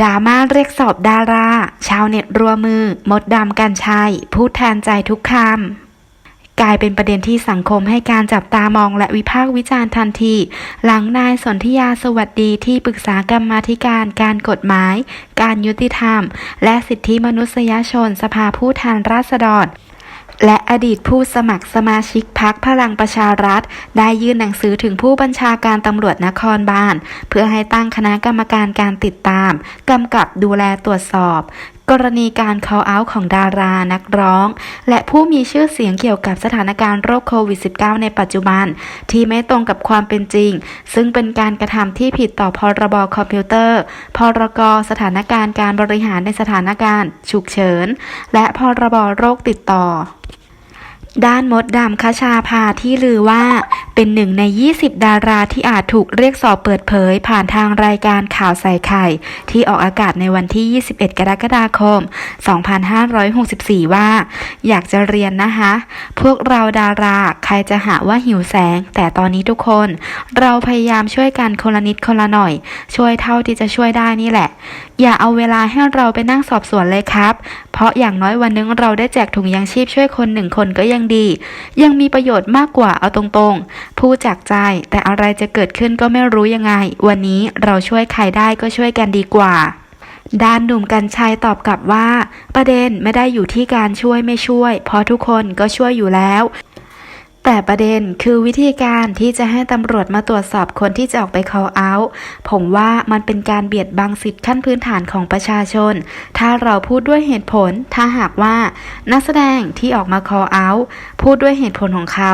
ดราม่าเรียกสอบดารา ชาวเน็ตรัวมือ มดดำกันชัย พูดแทนใจทุกคำ กลายเป็นประเด็นที่สังคมให้การจับตามองและวิพากษ์วิจารณ์ทันที หลังนายสนธิยาสวัสดีที่ปรึกษากรรมาธิการการกฎหมาย การยุติธรรม และสิทธิมนุษยชนสภาผู้แทนราษฎร และอดีตผู้สมัครสมาชิกพักพลังประชารัฐ ได้ยื่นหนังสือถึงผู้บัญชาการตำรวจนครบาล เพื่อให้ตั้งคณะกรรมการการติดตาม กำกับดูแลตรวจสอบกรณีการ call out ของดารานักร้อง และผู้มีชื่อเสียงเกี่ยวกับสถานการณ์โรคโควิด -19 ในปัจจุบัน ที่ไม่ตรงกับความเป็นจริง ซึ่งเป็นการกระทำที่ผิดต่อพรบคอมพิวเตอร์ พรกสถานการณ์การบริหารในสถานการณ์ฉุกเฉิน และพรบโรคติดต่อด้านมดดำคชาภาที่ลือว่า เป็นหนึ่งใน 20 ดาราที่อาจถูกเรียกสอบเปิดเผย ผ่านทางรายการข่าวใส่ไข่ ที่ออกอากาศในวันที่ 21 กรกฎาคม 2564 ว่า อยากจะเรียนนะคะ พวกเราดาราใครจะหาว่าหิวแสง แต่ตอนนี้ทุกคน เราพยายามช่วยกันคนละนิดคนละหน่อย ช่วยเท่าที่จะช่วยได้นี่แหละ อย่าเอาเวลาให้เราไปนั่งสอบสวนเลยครับ เพราะอย่างน้อยวันนึงเราได้แจกถุงยางชีพช่วยคนหนึ่งคนก็ยังดี ยังมีประโยชน์มากกว่าเอาตรงๆพูดจากใจ แต่อะไรจะเกิดขึ้นก็ไม่รู้ยังไง วันนี้เราช่วยใครได้ก็ช่วยกันดีกว่าด้านหนุ่มกัญชัยตอบกลับว่า ประเด็นไม่ได้อยู่ที่การช่วยไม่ช่วย เพราะทุกคนก็ช่วยอยู่แล้ว แต่ประเด็นคือวิธีการที่จะให้ตำรวจมาตรวจสอบคนที่จะออกไป call out ผมว่ามันเป็นการเบียดบังสิทธิขั้นพื้นฐานของประชาชน ถ้าเราพูดด้วยเหตุผล ถ้าหากว่า นักแสดงที่ออกมา call out พูดด้วยเหตุผลของเขา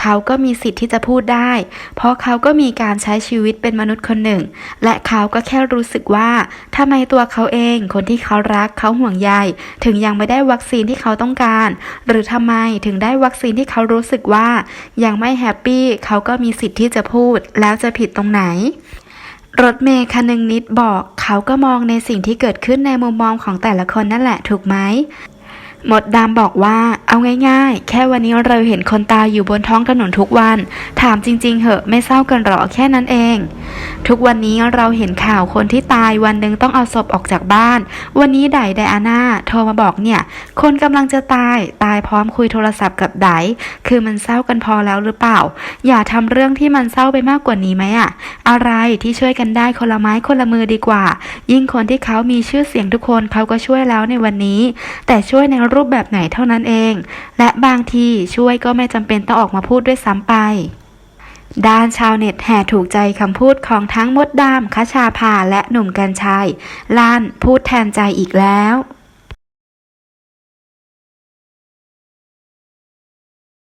เขาก็มีสิทธิ์ที่จะพูดได้ เพราะเขาก็มีการใช้ชีวิตเป็นมนุษย์คนหนึ่ง และเขาก็แค่รู้สึกว่าทำไมตัวเขาเอง คนที่เขารักเขาห่วงใยถึงยังไม่ได้วัคซีนที่เขาต้องการ หรือทำไมถึงได้วัคซีนที่เขารู้สึกว่ายังไม่แฮปปี้เขาก็มีสิทธิ์ที่จะพูด แล้วจะผิดตรงไหน รถเมย์คนึงนิดบอก เขาก็มองในสิ่งที่เกิดขึ้นในมุมมองของแต่ละคนนั่นแหละถูกไหม หมดดำบอกว่าเอาง่ายๆ แค่วันนี้เราเห็นคนตายอยู่บนท้องถนนทุกวัน ถามจริง ๆ เหอะไม่เศร้ากันหรอแค่นั้นเอง ทุกวันนี้เราเห็นข่าวคนที่ตายวันหนึ่งต้องเอาศพออกจากบ้าน วันนี้ไดไดอาน่าโทรมาบอกเนี่ย คนกำลังจะตายตายพร้อมคุยโทรศัพท์กับไดคือมันเศร้ากันพอแล้วหรือเปล่า อย่าทำเรื่องที่มันเศร้าไปมากกว่านี้ไหมอะอะไรที่ช่วยกันได้คนละไม้คนละมือดีกว่า ยิ่งคนที่เขามีชื่อเสียงทุกคนเขาก็ช่วยแล้วในวันนี้ แต่ช่วยในรูปแบบไหนเท่านั้นเอง และบางทีช่วยก็ไม่จำเป็นต้องออกมาพูดด้วยซ้ำไป ด้านชาวเน็ตแห่ถูกใจคำพูดของทั้งมดดามคชาภาและหนุ่มกัญชัย ล้านพูดแทนใจอีกแล้ว